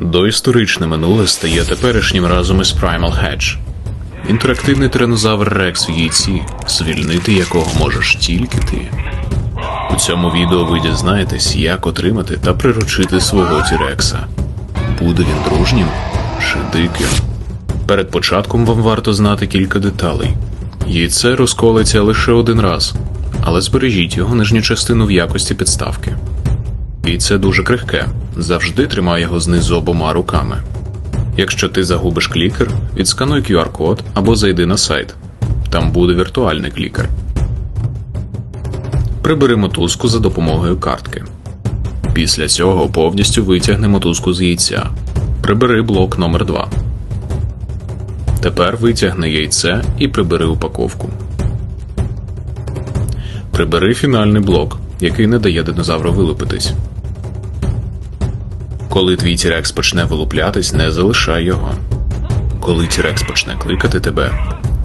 Доісторичне минуле стає теперішнім разом із Primal Hedge. Інтерактивний тиранозавр Рекс в яйці, звільнити якого можеш тільки ти. У цьому відео ви дізнаєтесь, як отримати та приручити свого Тірекса. Буде він дружнім чи диким? Перед початком вам варто знати кілька деталей. Яйце розколиться лише один раз, але збережіть його нижню частину в якості підставки. Яйце дуже крихке, завжди тримай його знизу обома руками. Якщо ти загубиш клікер, відскануй QR-код або зайди на сайт. Там буде віртуальний клікер. Прибери мотузку за допомогою картки. Після цього повністю витягни мотузку з яйця. Прибери блок номер 2 Тепер витягни яйце і прибери упаковку. Прибери фінальний блок, який не дає динозавру вилупитись. Коли твій тірекс почне вилуплятись, не залишай його. Коли тірекс почне кликати тебе,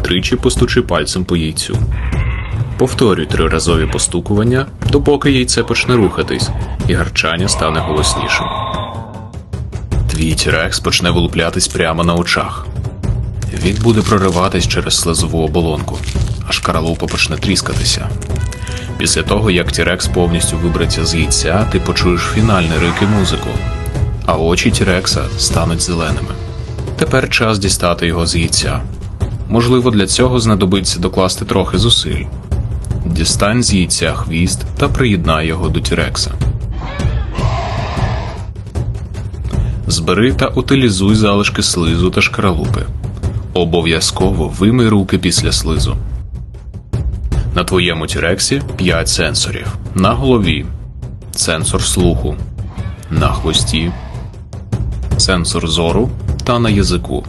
тричі постучи пальцем по яйцю. Повторюй триразові постукування, допоки яйце почне рухатись, і гарчання стане голоснішим. Твій тірекс почне вилуплятись прямо на очах. Він буде прориватись через слизову оболонку, аж каралупа почне тріскатися. Після того, як Тірекс повністю вибереться з яйця, ти почуєш фінальний рик і музику, а очі Тірекса стануть зеленими. Тепер час дістати його з яйця. Можливо, для цього знадобиться докласти трохи зусиль. Дістань з яйця хвіст та приєднай його до Тірекса. Збери та утилізуй залишки слизу та шкаралупи. Обов'язково вимий руки після слизу. На твоєму тірексі 5 сенсорів. На голові сенсор слуху, на хвості, сенсор зору та на язику.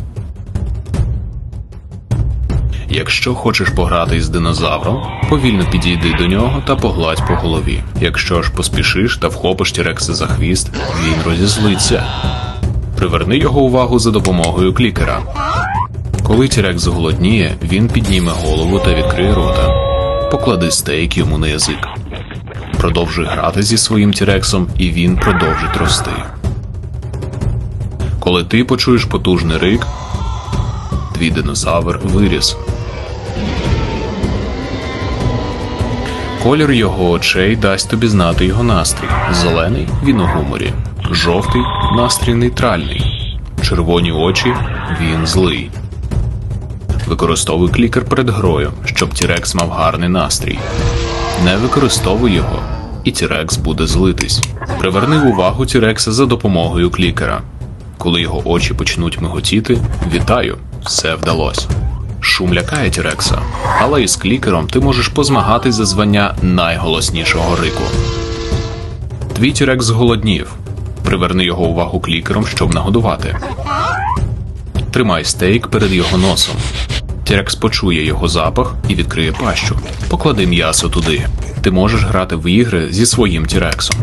Якщо хочеш пограти із динозавром, повільно підійди до нього та погладь по голові. Якщо ж поспішиш та вхопиш тірекса за хвіст, він розізлиться. Приверни його увагу за допомогою клікера. Коли тірекс зголодніє, він підніме голову та відкриє рота. Поклади стейк йому на язик. Продовжуй грати зі своїм тірексом, і він продовжить рости. Коли ти почуєш потужний рик, твій динозавр виріс. Колір його очей дасть тобі знати його настрій. Зелений він у гуморі, жовтий настрій нейтральний, червоні очі він злий. Використовуй клікер перед грою, щоб Тірекс мав гарний настрій. Не використовуй його, і Тірекс буде злитись. Приверни увагу Тірекса за допомогою клікера. Коли його очі почнуть миготіти, вітаю, все вдалося. Шум лякає Тірекса, але із клікером ти можеш позмагатись за звання найголоснішого рику. Твій Тірекс зголоднів. Приверни його увагу клікером, щоб нагодувати. Тримай стейк перед його носом. Тірекс почує його запах і відкриє пащу. Поклади м'ясо туди. Ти можеш грати в ігри зі своїм Тірексом.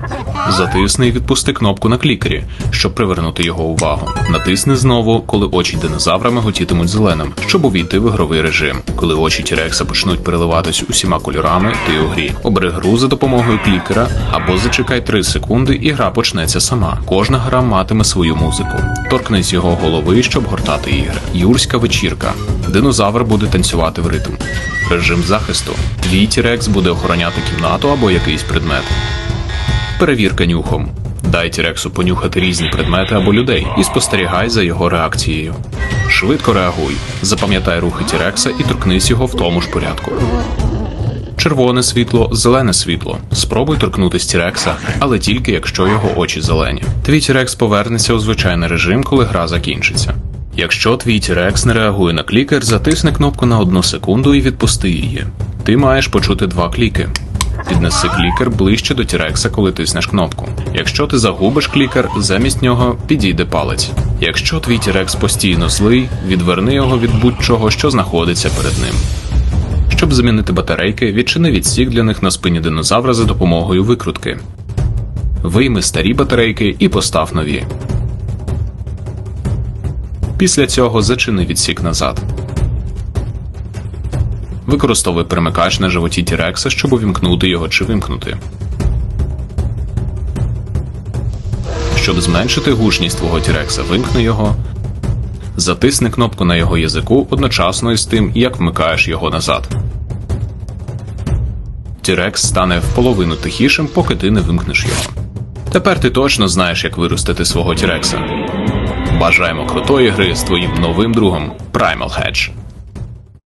Затисни і відпусти кнопку на клікері, щоб привернути його увагу. Натисни знову, коли очі динозавра миготітимуть зеленим, щоб увійти в ігровий режим. Коли очі Тірекса почнуть переливатись усіма кольорами, ти у грі. Обери гру за допомогою клікера або зачекай 3 секунди, і гра почнеться сама. Кожна гра матиме свою музику. Торкнись його голови, щоб гортати ігри. Юрська вечірка. Динозавр буде танцювати в ритм. Режим захисту. Твій Тірекс буде охороняти кімнату або якийсь предмет. Перевірка нюхом. Дай Тірексу понюхати різні предмети або людей і спостерігай за його реакцією. Швидко реагуй, запам'ятай рухи Тірекса і торкнись його в тому ж порядку. Червоне світло, зелене світло. Спробуй торкнутись Тірекса, але тільки якщо його очі зелені. Твій Тірекс повернеться у звичайний режим, коли гра закінчиться. Якщо твій Тірекс не реагує на клікер, затисни кнопку на одну секунду і відпусти її. Ти маєш почути два кліки. Піднеси клікер ближче до Тірекса, коли тиснеш кнопку. Якщо ти загубиш клікер, замість нього підійде палець. Якщо твій Тірекс постійно злий, відверни його від будь-чого, що знаходиться перед ним. Щоб замінити батарейки, відчини відсік для них на спині динозавра за допомогою викрутки. Вийми старі батарейки і постав нові. Після цього зачини відсік назад. Використовуй перемикач на животі Тірекса, щоб увімкнути його чи вимкнути. Щоб зменшити гучність твого Тірекса, вимкни його. Затисни кнопку на його язику одночасно із тим, як вмикаєш його назад. Тірекс стане вполовину тихішим, поки ти не вимкнеш його. Тепер ти точно знаєш, як виростити свого Тірекса. Бажаємо крутої гри з твоїм новим другом Primal Hedge.